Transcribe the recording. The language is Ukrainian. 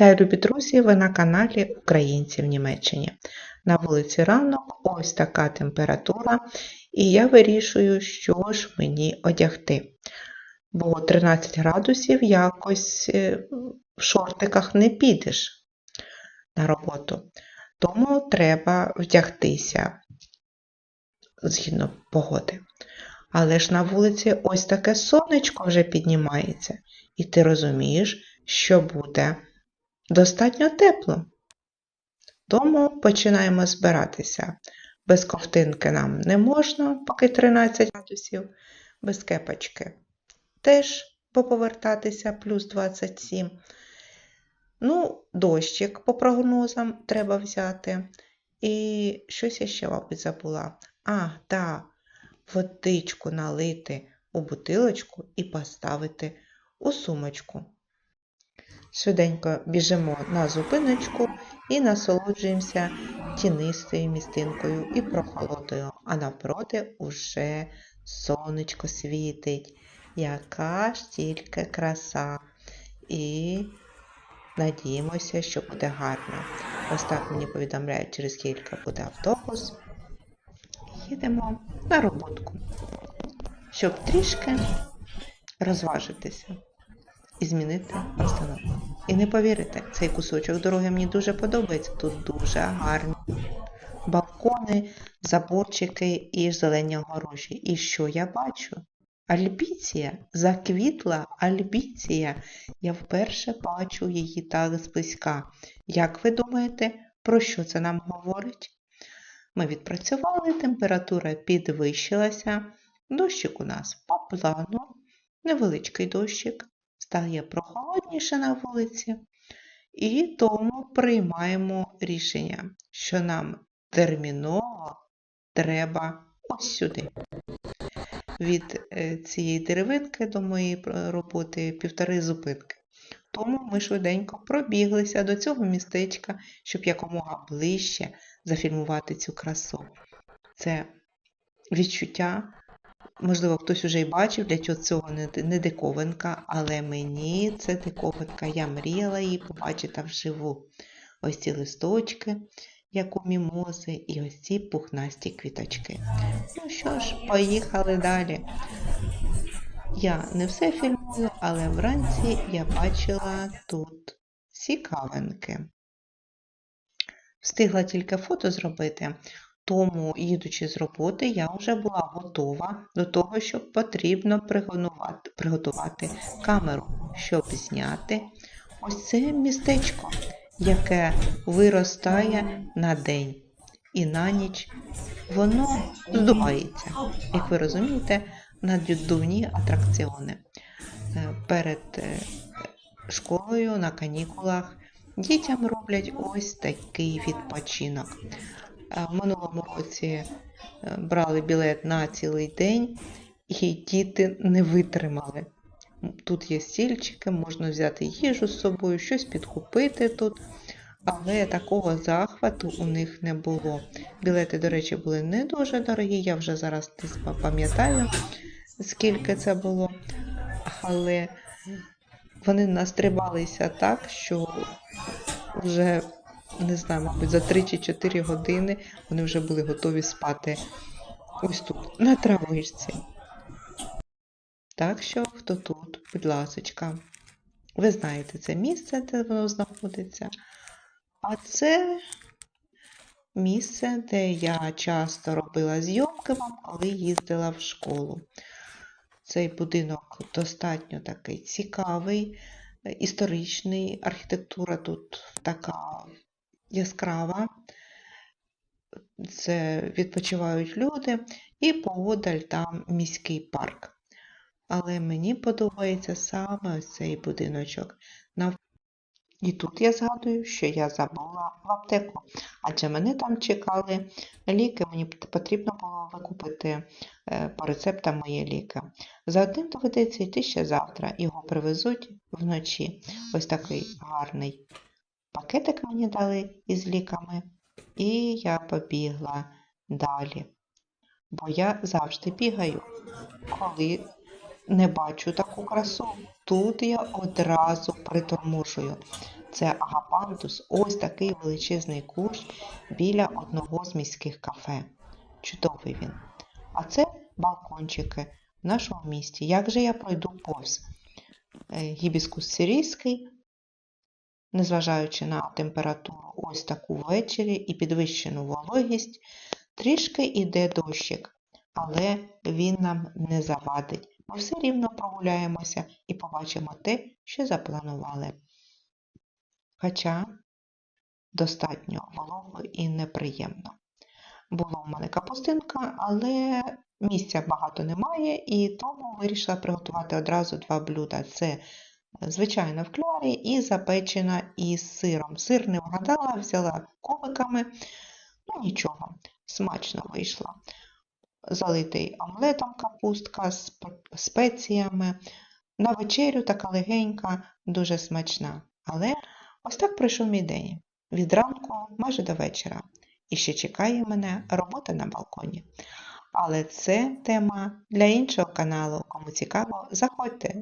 Вітаю, любі друзі! Ви на каналі Українці в Німеччині. На вулиці ранок ось така температура, і я вирішую, що ж мені одягти. Бо 13 градусів якось е, в шортиках не підеш на роботу. Тому треба вдягтися згідно погоди. Але ж на вулиці ось таке сонечко вже піднімається, і ти розумієш, що буде достатньо тепло. Тому починаємо збиратися. Без ковтинки нам не можна, поки 13 градусів, без кепочки теж поповертатися плюс 27. Ну, дощик по прогнозам треба взяти. І щось я ще, мабуть, забула. А, так, водичку налити у бутилочку і поставити у сумочку. Швиденько біжимо на зупиночку і насолоджуємося тінистою містинкою і прохолодою, а навпроти уже сонечко світить. Яка ж тільки краса. І надіємося, що буде гарно. Ось так мені повідомляють, через кілька буде автобус. Їдемо на роботку, щоб трішки розважитися і змінити обстановку. І не повірите, цей кусочок дороги мені дуже подобається. Тут дуже гарні балкони, заборчики і зелені огорожі. І що я бачу? Альбіція, заквітла альбіція. Я вперше бачу її так зблизька. Як ви думаєте, про що це нам говорить? Ми відпрацювали, температура підвищилася, дощик у нас по плану, невеличкий дощик, стає прохолодніше на вулиці, і тому приймаємо рішення, що нам терміново треба ось сюди. Від е, цієї деревинки до моєї роботи півтори зупинки. Тому ми швиденько пробіглися до цього містечка, щоб якомога ближче зафільмувати цю красу. Це відчуття, можливо, хтось уже й бачив, для чого цього не диковинка, але мені це диковинка. Я мріяла її побачити вживу. Ось ці листочки, як у мімози, і ось ці пухнасті квіточки. Ну що ж, поїхали далі. Я не все фільмую, але вранці я бачила тут цікавинки. Встигла тільки фото зробити, тому, їдучи з роботи, я вже була готова до того, щоб потрібно приготувати, камеру, щоб зняти ось це містечко, яке виростає на день і на ніч. Воно здувається, як ви розумієте, наддувні атракціони. Е, перед е, школою на канікулах дітям роблять ось такий відпочинок. Е, в минулому році брали білет на цілий день, і діти не витримали. Тут є стільчики, можна взяти їжу з собою, щось підкупити тут. Але такого захвату у них не було. Білети, до речі, були не дуже дорогі, я вже зараз не пам'ятаю, скільки це було. Але вони настрибалися так, що вже, не знаю, мабуть, за 3 чи 4 години вони вже були готові спати ось тут, на травичці. Так що, хто тут, будь ласочка, ви знаєте це місце, де воно знаходиться. А це місце, де я часто робила зйомки вам, коли їздила в школу. Цей будинок достатньо такий цікавий, історичний, архітектура тут така яскрава. Це відпочивають люди, і поодаль там міський парк. Але мені подобається саме ось цей будиночок. І тут я згадую, що я забула в аптеку, адже мене там чекали ліки, мені потрібно було викупити е, по рецептам мої ліки. За одним доведеться йти ще завтра, його привезуть вночі. Ось такий гарний пакетик мені дали із ліками, і я побігла далі. Бо я завжди бігаю, коли не бачу таку красу. Тут я одразу приторможую. Це агапантус, ось такий величезний кущ біля одного з міських кафе. Чудовий він. А це балкончики в нашому місті. Як же я пройду повз? Е, Гібіскус сирійський, незважаючи на температуру ось таку ввечері і підвищену вологість, трішки йде дощик, але він нам не завадить. Ми все рівно прогуляємося і побачимо те, що запланували. Хоча достатньо волого і неприємно. Була у мене капустинка, але місця багато немає, і тому вирішила приготувати одразу два блюда. Це звичайно в клярі і запечена із сиром. Сир не вгадала, взяла кубиками. Ну нічого, смачно вийшло. Залитий омлетом капустка з спеціями. На вечерю така легенька, дуже смачна. Але ось так пройшов мій день. Від ранку майже до вечора. І ще чекає мене робота на балконі. Але це тема для іншого каналу. Кому цікаво, заходьте.